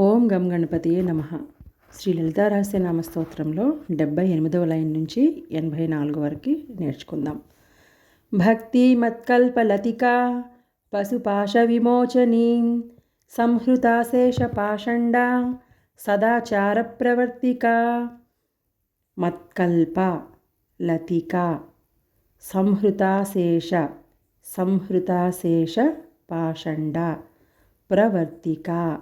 ఓం గం గణపతియే నమ. శ్రీ లలితారహస్య రహస్య నామస్తోత్రంలో డెబ్బై ఎనిమిదవ లైన్ నుంచి ఎనభై నాలుగు వరకు నేర్చుకుందాం. భక్తి మత్కల్పలతిక పశుపాశ విమోచనీ సంహృతాశేష పాషండ సదాచార ప్రవర్తిక మత్కల్ప లతిక సంహృతాశేష సంహృతాశేష పాషండ ప్రవర్తిక.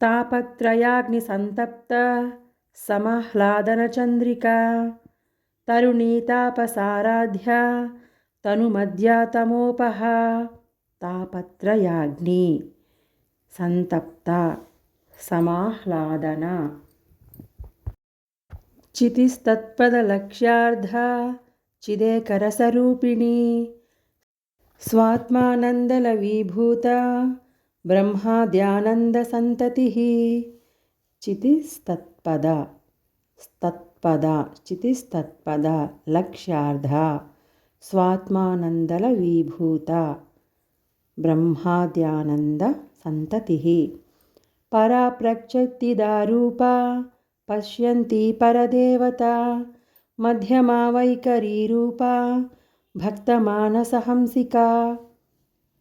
తాపత్రయాగ్నిసంతప్త సమహ్లాదనచంద్రికా తరుణీతాపసారాధ్య తనుమధ్యాతమోపహ తాపత్రయాగ్ని సంతప్త సమాహ్లాదన చితిస్తత్పదలక్ష్యార్థ చిదేకరసరూపిణి స్వాత్మానందలవీభూత ब्रह्माद्यानन्दसन्ततिः चितिस्तत्पद स्तत्पद चितिस्तत्पद लक्ष्यार्धा स्वात्मानन्दलवीभूत ब्रह्माद्यानन्दसन्ततिः परा प्रक्षतिदारूपा पश्यन्ती परदेवता मध्यमा वैकरीरूपा भक्तमानसहंसिका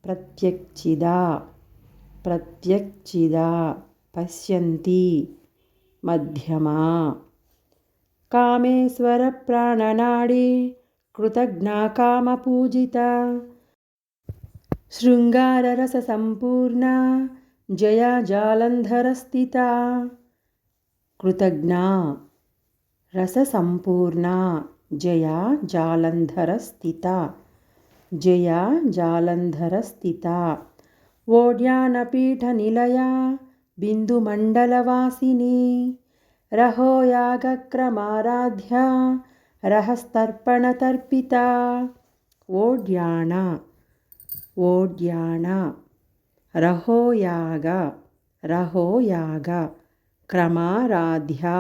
प्रत्यक्षिदा ప్రత్యక్షిదా పశ్యంతి మధ్యమా. కామేశ్వర ప్రాణనాడి శృంగారరస సంపూర్ణ జయా జాలంధరస్థిత కృతజ్ఞా రససంపూర్ణ జయా జాలంధరస్థిత జయా జాలంధరస్థిత ओड्यानपीठनिलया बिन्दुमण्डलवासिनी रहो यागक्रमाराध्या रहस्तर्पणतर्पिता ओड्याण ओड्याण रहो याग रहो याग क्रमाराध्या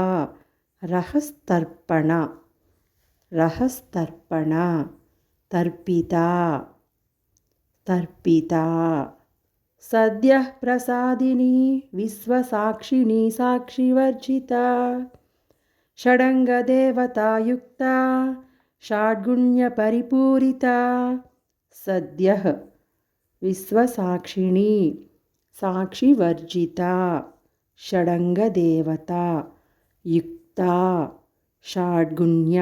रहस्तर्पण रहस्तर्पण तर्पिता तर्पिता సద్య ప్రసాదిని విశ్వసాక్షిణి సాక్షివర్జిత షడంగదేవతాయుక్త షాడ్గుణ్యపరిపూరిత సద్య విశ్వసాక్షిణి సాక్షివర్జిత షడంగదేవత యుక్త షాడ్గుణ్య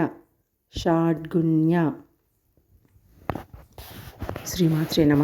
షాడ్గుణ్య శ్రీమాత్రే నమ